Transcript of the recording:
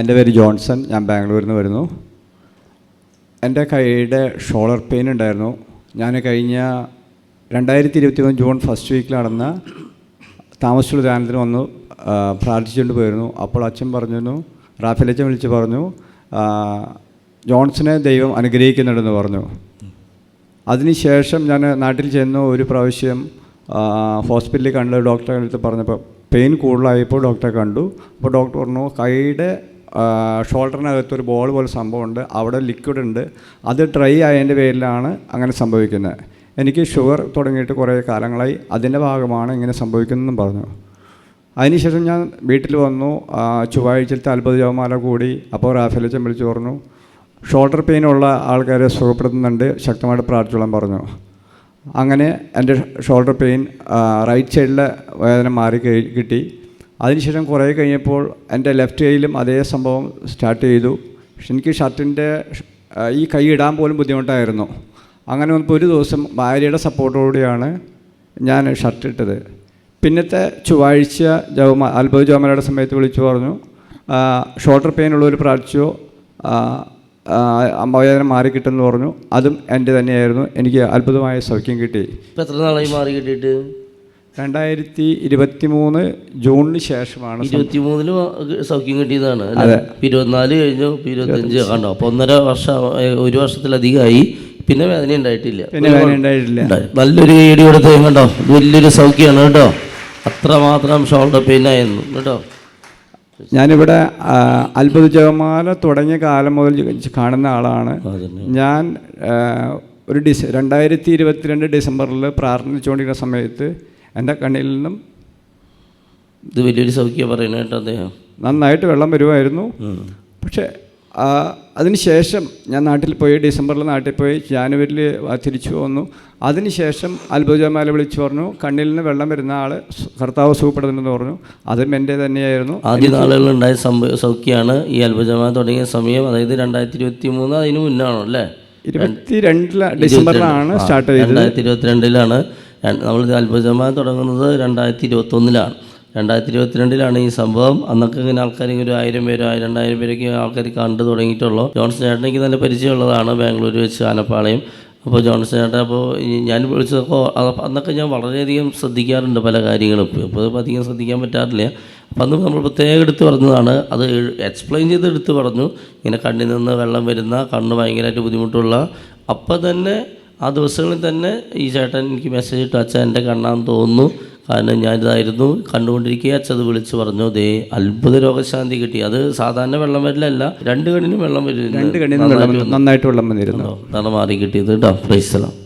എന്റെ പേര് ജോൺസൺ ഞാൻ ബാംഗ്ലൂരിൽ നിന്ന് വരുന്നു. എന്റെ കൈയുടെ ഷോളർ പെയിൻ ഉണ്ടായിരുന്നു. ഞാൻ കഴിഞ്ഞ രണ്ടായിരത്തി ഇരുപത്തി മൂന്ന് ജൂൺ ഫസ്റ്റ് വീക്കിൽ നടന്ന താമസിച്ചുള്ള ധ്യാനത്തിന് വന്നു പ്രാർത്ഥിച്ചുകൊണ്ട് പോയിരുന്നു. അപ്പോൾ അച്ഛൻ പറഞ്ഞു അച്ഛൻ വിളിച്ച് പറഞ്ഞു ജോൺസനെ ദൈവം അനുഗ്രഹിക്കുന്നുണ്ടെന്ന് പറഞ്ഞു. അതിനുശേഷം ഞാൻ നാട്ടിൽ ചെന്നു ഒരു പ്രാവശ്യം ഹോസ്പിറ്റലിൽ കണ്ട് ഡോക്ടറെ അടുത്ത് പറഞ്ഞപ്പോൾ പെയിൻ കൂടുതലായപ്പോൾ ഡോക്ടറെ കണ്ടു. അപ്പോൾ ഡോക്ടർ പറഞ്ഞു കൈയുടെ ആ, ഷോൾഡറിനകത്ത് ഒരു ബോൾ പോലെ സംഭവമുണ്ട്. അവിടെ ലിക്വിഡ് ഉണ്ട്. അത് ഡ്രൈ ആയതിന്റെ പേരിലാണ് അങ്ങനെ സംഭവിക്കുന്നത്. എനിക്ക് ഷുഗർ തുടങ്ങിയിട്ട് കുറേ കാലങ്ങളായി. അതിന്റെ ഭാഗമാണ് ഇങ്ങനെ സംഭവിക്കുന്നതെന്നും പറഞ്ഞു. അതിനുശേഷം ഞാൻ വീട്ടിൽ വന്നു. ചൊവ്വാഴ്ചത്തെ അത്ഭുത ജവമാല കൂടി അപ്പോൾ റാഫേലച്ചൻ ചെമ്പിളിച്ച് പറഞ്ഞു ഷോൾഡർ പെയിനുള്ള ആൾക്കാരെ സുഖപ്പെടുത്തുന്നുണ്ട്. ശക്തമായിട്ട് പ്രാർത്ഥിച്ചോളാൻ പറഞ്ഞു. അങ്ങനെ എന്റെ ഷോൾഡർ പെയിൻ റൈറ്റ് സൈഡിലെ വേദന മാറി കിട്ടി. അതിനുശേഷം കുറേ കഴിഞ്ഞപ്പോൾ എന്റെ ലെഫ്റ്റ് കൈയിലും അതേ സംഭവം സ്റ്റാർട്ട് ചെയ്തു. പക്ഷെ എനിക്ക് ഷർട്ടിന്റെ ഈ കൈ ഇടാൻ പോലും ബുദ്ധിമുട്ടായിരുന്നു. അങ്ങനെ വന്നപ്പോൾ ഒരു ദിവസം ഭാര്യയുടെ സപ്പോർട്ടോടെയാണ് ഞാൻ ഷർട്ട് ഇട്ടത്. പിന്നത്തെ ചൊവ്വാഴ്ച ജവമ അത്ഭുത ജോമലയുടെ സമയത്ത് വിളിച്ചു പറഞ്ഞു ഷോൾഡർ പെയിൻ ഉള്ളവർ പ്രാർത്ഥിച്ചു അമ്പവേദന മാറി കിട്ടുമെന്ന് പറഞ്ഞു. അതും എന്റെ തന്നെയായിരുന്നു. എനിക്ക് അത്ഭുതമായ സൗഖ്യം കിട്ടി. എത്ര നാളായി മാറി കിട്ടിയിട്ട്? രണ്ടായിരത്തി ഇരുപത്തി മൂന്ന് ജൂണിന് ശേഷമാണ് ഇരുപത്തി ഇരുപത്തിമൂന്നിൽ സൗഖ്യം കിട്ടിയതാണ്? ഇരുപത്തിനാല് കഴിഞ്ഞു ഇരുപത്തഞ്ച് കണ്ടോ? അപ്പോൾ ഒന്നര വർഷം ഒരു വർഷത്തിലധികമായി പിന്നെ വേദന ഉണ്ടായിട്ടില്ല. പിന്നെ വേദന ഉണ്ടായിട്ടില്ല. നല്ലൊരു കൈയടി കൊടുത്ത് കണ്ടോ? വലിയൊരു സൗഖ്യമാണ് കേട്ടോ. അത്രമാത്രം ഷോൾഡർ പെയിൻ ആയിരുന്നു കേട്ടോ. ഞാനിവിടെ അത്ഭുത ജപമാല തുടങ്ങിയ കാലം മുതൽ കാണുന്ന ആളാണ്. ഞാൻ ഒരു ഡിസ രണ്ടായിരത്തി ഇരുപത്തിരണ്ട് ഡിസംബറിൽ പ്രാർത്ഥിച്ചുകൊണ്ടിരുന്ന സമയത്ത് എന്റെ കണ്ണിൽ നിന്നും ഇത് വലിയൊരു സൗഖ്യം പറയണ കേട്ടോ അദ്ദേഹം. നന്നായിട്ട് വെള്ളം വരുമായിരുന്നു. പക്ഷേ അതിനുശേഷം ഞാൻ നാട്ടിൽ പോയി ഡിസംബറിൽ നാട്ടിൽ പോയി ജാനുവരിയിൽ തിരിച്ചു വന്നു. അതിനുശേഷം അത്ഭുതമാല വിളിച്ചു പറഞ്ഞു കണ്ണിൽ നിന്ന് വെള്ളം വരുന്ന ആൾ കർത്താവ് സുഖപ്പെടുന്നുണ്ടെന്ന് പറഞ്ഞു. അതും എന്റെ തന്നെയായിരുന്നു. ആദ്യ നാളുകളിലുണ്ടായ സംഭവ സൗഖ്യമാണ് ഈ അത്ഭുതമാല തുടങ്ങിയ സമയം. അതായത് രണ്ടായിരത്തി ഇരുപത്തി മൂന്ന് അതിന് മുന്നാണോ അല്ലേ? ഇരുപത്തി രണ്ടിലാണ് ഡിസംബറിലാണ് സ്റ്റാർട്ട് ചെയ്തത്. രണ്ടായിരത്തി ഇരുപത്തിരണ്ടിലാണ് നമ്മൾ അത്ഭുതമായ തുടങ്ങുന്നത് രണ്ടായിരത്തി ഇരുപത്തൊന്നിലാണ് രണ്ടായിരത്തി ഇരുപത്തിരണ്ടിലാണ് ഈ സംഭവം. അന്നൊക്കെ ഇങ്ങനെ ആൾക്കാർ ഒരു ആയിരം പേരോ രണ്ടായിരം പേരൊക്കെ ആൾക്കാർ കണ്ടു തുടങ്ങിയിട്ടുള്ളൂ. ജോൺസൺ ചേട്ടൻ എനിക്ക് നല്ല പരിചയമുള്ളതാണ് ബാംഗ്ലൂർ വെച്ച് ആനപ്പാളയം. അപ്പോൾ ജോൺസൺ ചേട്ടൻ അപ്പോൾ ഞാൻ വിളിച്ചപ്പോൾ അന്നൊക്കെ ഞാൻ വളരെയധികം ശ്രദ്ധിക്കാറുണ്ട് പല കാര്യങ്ങളും. ഇപ്പോൾ ഇപ്പോൾ അധികം ശ്രദ്ധിക്കാൻ പറ്റാറില്ല. അപ്പം അന്ന് നമ്മൾ പ്രത്യേകം എടുത്ത് പറഞ്ഞതാണ്. അത് എക്സ്പ്ലെയിൻ ചെയ്ത് എടുത്ത് പറഞ്ഞു. ഇങ്ങനെ കണ്ണിൽ നിന്ന് വെള്ളം വരുന്ന കണ്ണ് ഭയങ്കരമായിട്ട് ബുദ്ധിമുട്ടുള്ള. അപ്പം തന്നെ ആ ദിവസങ്ങളിൽ തന്നെ ഈ ചേട്ടൻ എനിക്ക് മെസ്സേജ് ഇട്ടു അച്ഛൻ എന്റെ കണ്ണാന്ന് തോന്നുന്നു. കാരണം ഞാനിതായിരുന്നു കണ്ടുകൊണ്ടിരിക്കുക അച്ഛത് വിളിച്ച് പറഞ്ഞു ദേ അത്ഭുത രോഗശാന്തി കിട്ടി. അത് സാധാരണ വെള്ളം വരില്ലല്ല രണ്ട് കണ്ണിനും വെള്ളം വരും രണ്ട് കണ്ണിനും നന്നായിട്ട് വെള്ളം വന്നിരുന്നു. അതാണ് മാറി കിട്ടിയത് കേട്ടോ പ്രൈസ്